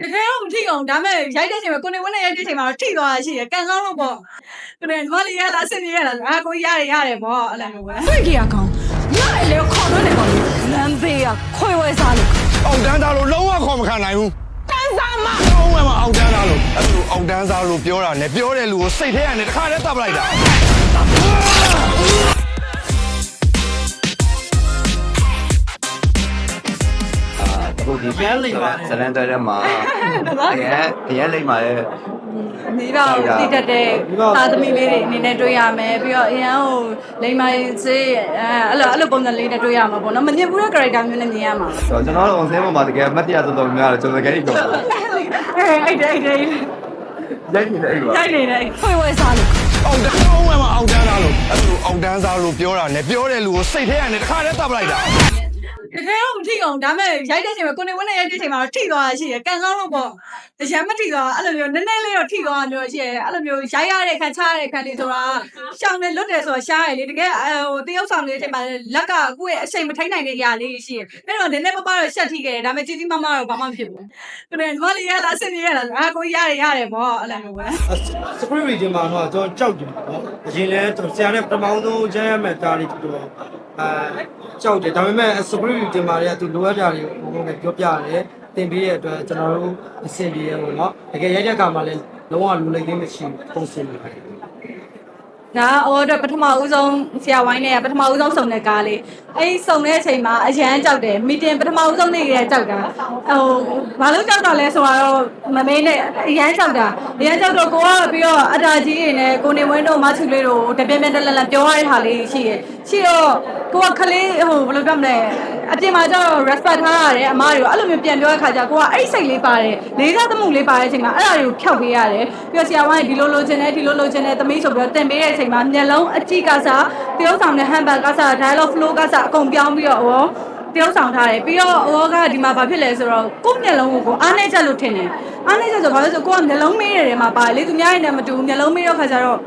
တကယ်တော့မထိအောင်ဒါမဲ့ရိုက်တဲ့အချိန်မှာကိုနေဝင်းနဲ့ရိုက်တဲ့အချိန်မှာတော့ထိသွားတာရှိတယ်ကန်ကောင်းလို့ပေါ့ကိုနေမလေးရလားအဆင်ပြေရလားအာကိုရတယ်ရတယ်ပေါ့အဲ့လိုမျိုးပဲတွေ့ကြရကောင်ညလည်းလေခေါ်လို့နေကောင်လေလမ်းဘေးကခွေဝဲစားလို့အောက်တန်းသားလို့လုံးဝခေါ်မခံနိုင်ဘူးတန်းစားမလုံးဝမအောက်တန်းသားလို့အဲ့လိုအောက်တန်းသားလို့ပြောတာနဲ့ပြောတဲ့လူကိုစိတ်ထဲကနေတစ်ခါတည်းတပ်ပလိုက်တာ ဒီပြန်လိမ့်ပါဇလန်တဲ့မှာတကယ်တကယ်လိမ့်ပါရဲ့မိဘကိုတည်တတ်တဲ့သာသမီလေးတွေအနေနဲ့တွေ့ရမယ်ပြီးတော့အရန်ကိုလိမ္မာစေးအဲအဲ့လိုအဲ့လိုပုံစံလေးနဲ့တွေ့ရမှာပေါ့နော်မမြင်ဘူးတဲ့ character မျိုးနဲ့မြင်ရမှာဆိုတော့ကျွန်တော်တို့အောင်စင်းပေါ်မှာတကယ်မတ်တရားတော်တော်များတယ်ကျွန်တော်တကယ်ပြောတာအဲအဲ့ဒါအဲ့ဒါရိုက်နေတဲ့အဲ့လိုရိုက်နေတယ်ခွေဝဲစားလို့အောက်တန်းလုံးဝမအောက်တန်းသားလို့အဲ့လိုအောက်တန်းသားလို့ပြောတာနဲ့ပြောတဲ့လူကိုစိတ်ထဲကနေတစ်ခါတည်းတပ်ပလိုက်တာ တကယ်တော့မထိအောင်ဒါမဲ့ရိုက်တဲ့အချိန်မှာကိုနေဝင်းနဲ့ရိုက်တဲ့အချိန်မှာတော့ထိသွားတာရှိတယ်ကန်ကောင်းလို့ပေါ့တရမ်းမထိသွားအဲ့လိုမျိုးနည်းနည်းလေးတော့ထိသွားတာမျိုးရှိတယ်အဲ့လိုမျိုးရိုက်ရတဲ့ခံချရတဲ့ခံတွေဆိုတာရှောင်းနေလွတ်တယ်ဆိုတာရှားရလေတကယ်ဟိုတယောက်ဆောင်လေးအချိန်မှာလက်ကကိုယ့်ရဲ့အချိန်မထိန်နိုင်တဲ့အရာလေးရှိတယ်အဲ့တော့နည်းနည်းပပတော့ရှက်ထိခဲ့တယ်ဒါမဲ့ကြီးကြီးမားမားတော့ဘာမှမဖြစ်ဘူးကိုနေမလေးရလားအဆင်ပြေရလားအာကိုရတယ်ရတယ်ပေါ့အဲ့လိုမျိုးပဲစပရီဂျင်မှာတော့ကျွန်တော်ကြောက်တယ်ပေါ့အရင်လဲကျွန်တော်ဆရာနဲ့ပထမဆုံးကျမ်းရမယ်တားလေးတူတော့ အဲကြောက်တယ်ဒါပေမဲ့စပရီဂျင်မှာတွေကသူလိုအပ်တာတွေကိုဘုံနဲ့ပြောပြရတယ်တင်ပေးတဲ့အတွက်ကျွန်တော်တို့အဆင်ပြေရပေါ့နော်တကယ်ရိုက်တဲ့အခါမှာလည်းလုံးဝလူလိမ့်လေးမရှိဘူးပုံစံတွေ ဒါအော်တော့ပထမဦးဆုံးဆရာဝိုင်းနဲ့ပထမဦးဆုံးစုံတဲ့ကားလေးအဲ့ဒီစုံတဲ့အချိန်မှာအရန်ကြောက်တယ်မီတင်ပထမဦးဆုံးနေ့ကလေးကြောက်တာဟိုဘာလို့ကြောက်တာလဲဆိုတော့မမေးနဲ့အရန်ကြောက်တာအရန်ကြောက်တော့ကိုကပြီးတော့အတားကြီးတွေနဲ့ကိုနေဝင်းတို့မချူလေးတို့တပြင်းပြင်းတက်လက်လက်ပြောရတဲ့ဟာလေးရှိရရှိတော့ကိုကခလေးဟိုဘယ်လိုပြောမလဲ အပြင်မှာကျတော့ respect ထားရတယ်အမားတွေကိုအဲ့လိုမျိုးပြန်ပြောတဲ့ခါကျကိုကအဲ့ဒီစိတ်လေးပါတယ်လေးစားသမှုလေးပါတဲ့အချိန်မှာအဲ့ဒါတွေကိုဖျောက်ပေးရတယ်ပြီးတော့ဆရာဝိုင်းဒီလိုလိုချင်တယ်ဒီလိုလိုချင်တယ်သမီးဆိုပြီးတော့တင်ပေးတဲ့အချိန်မှာမျက်လုံးအကြည့်ကစားတရုပ်ဆောင်တဲ့ handbag ကစား dialogue flow ကစားအကုန်ပြောင်းပြီးတော့ဟောတရုပ်ဆောင်ထားတယ်ပြီးတော့ဟောကဒီမှာဘာဖြစ်လဲဆိုတော့ကိုယ့်မျက်လုံးကိုကိုအားနေချက်လို့ထင်တယ်အားနေချက်ဆိုဘာလို့လဲဆိုကိုကမျက်လုံးမေးတယ်မှာပါလေသူများရနေမတူဘူးမျက်လုံးမေးတော့ခါကျတော့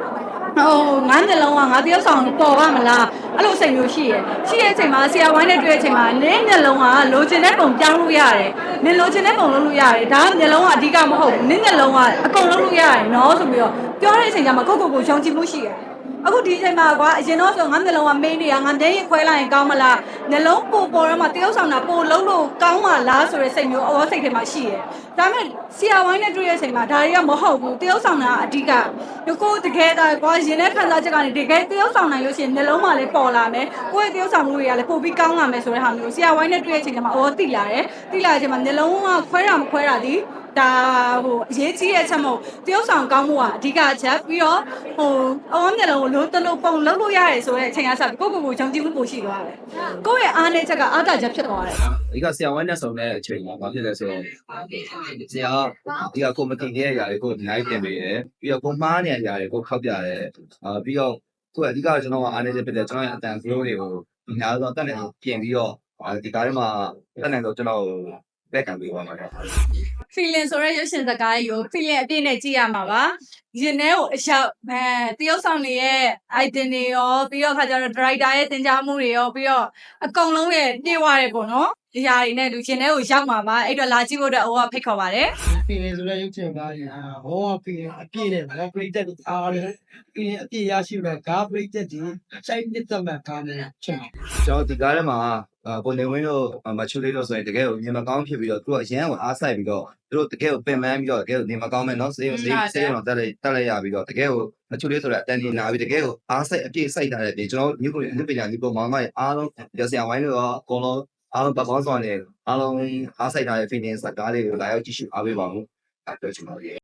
ဟိုငါးမျက်လုံးကငါတယောက်ဆောင်ပေါ်ပါမလား အဲ့လိုစိတ်မျိုးရှိရယ်ရှိတဲ့အချိန်မှာဆရာဝိုင်းနဲ့တွေ့တဲ့အချိန်မှာနင်းမျက်လုံးကလိုချင်တဲ့ပုံပြောင်းလို့ရတယ်နင်းလိုချင်တဲ့ပုံလုပ်လို့ရတယ်ဒါကမျက်လုံးကအဓိကမဟုတ်ဘူးနင်းမျက်လုံးကအကုန်လုပ်လို့ရတယ်နော်ဆိုပြီးတော့ပြောတဲ့အချိန်ကျမှကိုယ့်ကိုယ်ကိုယုံကြည်မှုရှိရတယ် အခုဒီအချိန်မှာကွာအရင်တော့ဆိုငါမျက်လုံးကမေးနေတာငါမျက်ရည်ခွဲလိုက်ရင်ကောင်းမလားမျက်လုံးပိုပေါ်တော့မှတယောက်ဆောင်တာပိုလုံးလို့ကောင်းမလားဆိုတဲ့စိတ်မျိုးအော်စိတ်ထဲမှာရှိတယ်ဒါပေမဲ့ဆရာဝိုင်းနဲ့တွေ့တဲ့အချိန်မှာဒါတွေကမဟုတ်ဘူးတယောက်ဆောင်တာအဓိကကိုတကယ်ဒါကွာရင်ထဲခံစားချက်ကနေတကယ်တယောက်ဆောင်နိုင်လို့ရှိရင်မျက်လုံးမှလည်းပေါ်လာမယ်ကိုယ့်ရဲ့တယောက်ဆောင်မှုတွေကလည်းပိုပြီးကောင်းလာမယ်ဆိုတဲ့ဟာမျိုးဆရာဝိုင်းနဲ့တွေ့တဲ့အချိန်မှာအော်သိလာတယ်သိလာတဲ့အချိန်မှာမျက်လုံးကခွဲတာမခွဲတာဒီ ဒါဟိုအရေးကြီးတဲ့အချက်မဟုတ်တယောက်ဆောင်ကောင်းမှုကအဓိကအချက်ပြီးတော့ဟိုအော်မျက်လုံးကိုလို့တလို့ပုံလုံးလို့ရတယ်ဆိုတဲ့အချိန်ကစပြီးကိုယ့်ကိုယ်ကိုယုံကြည်မှုပိုရှိသွားတယ်ကိုယ့်ရဲ့အားနည်းချက်ကအားတာချက်ဖြစ်သွားတယ်ဒီကဆရာဝိုင်းနဲ့ဆုံတဲ့အချိန်မှာဘာဖြစ်လဲဆိုတော့ဆရာဒီကကိုမတင်တဲ့အရာတွေကိုနိုင်ပြင်ပေးတယ်ပြီးတော့ကိုမှားနေတဲ့အရာတွေကိုခောက်ပြတယ်အာပြီးတော့ကိုအဓိကကျွန်တော်ကအားနေချက်ဖြစ်တဲ့ကျွန်တော်ရဲ့အတန် flow တွေကိုအများဆုံးတက်နေပြင်ပြီးတော့ဒီကားထဲမှာတက်နေတော့ကျွန်တော် ဘက်ကံပေးသွားမှာတယ် feeling ဆိုရဲရုပ်ရှင်စကားကြီးကို feeling အပြည့်နဲ့ကြည့်ရမှာပါရင်ထဲကိုအရောက်အဲတရုပ်ဆောင်တွေရဲ့ item တွေရောပြီးတော့ခါကျတော့ director ရဲ့တင် जा မှုတွေရောပြီးတော့အကုန်လုံးရဲ့ပြေဝရတယ်ပေါ့နော်ဒီຢာတွေနဲ့လူရင်ထဲကိုရောက်မှာပါအဲ့တော့လာကြည့်ဖို့အတွက်အိုးကဖိတ်ခေါ်ပါတယ်ဖီလင်းဆိုတဲ့ရုပ်ချင်ကားကြီးဟာဘောကဖီလင်းအပြည့်နဲ့ဗောပရိသတ်တွေအားတယ်ဖီလင်းအပြည့်ရရှိမဲ့ကားပရိသတ်တွေစိုက်နှစ်သက်မဲ့ကားနဲ့ချင်ကျွန်တော်ဒီကားထဲမှာအာ ကိုနေဝင်းတို့မချူလေးတို့ဆိုရင်တကယ်ကိုမြင်မကောင်းဖြစ်ပြီးတော့သူကအရန်ကိုအားဆိုင်ပြီးတော့သူတို့တကယ်ကိုပင်ပန်းပြီးတော့တကယ်ကိုနေမကောင်းမဲ့နော်စေးစေးစေးတော့တက်လိုက်တက်လိုက်ရပြီးတော့တကယ်ကိုမချူလေးဆိုတဲ့အတန်ကြီးလာပြီးတကယ်ကိုအားဆိုင်အပြည့်စိုက်တာတဲ့ပြင်ကျွန်တော်မြို့ကိုညပညာဒီပုံမောင်မရဲ့အားလုံးရစရာဝိုင်းလို့တော့အကုန်လုံးအားလုံးပတ်ပေါင်းဆောင်နေအားလုံးအားဆိုင်ထားတဲ့ feeling စကားလေးကိုလာရောက်ကြည့်ရှုအားပေးပါဦးအဲ့တော့ကျွန်တော်ရဲ့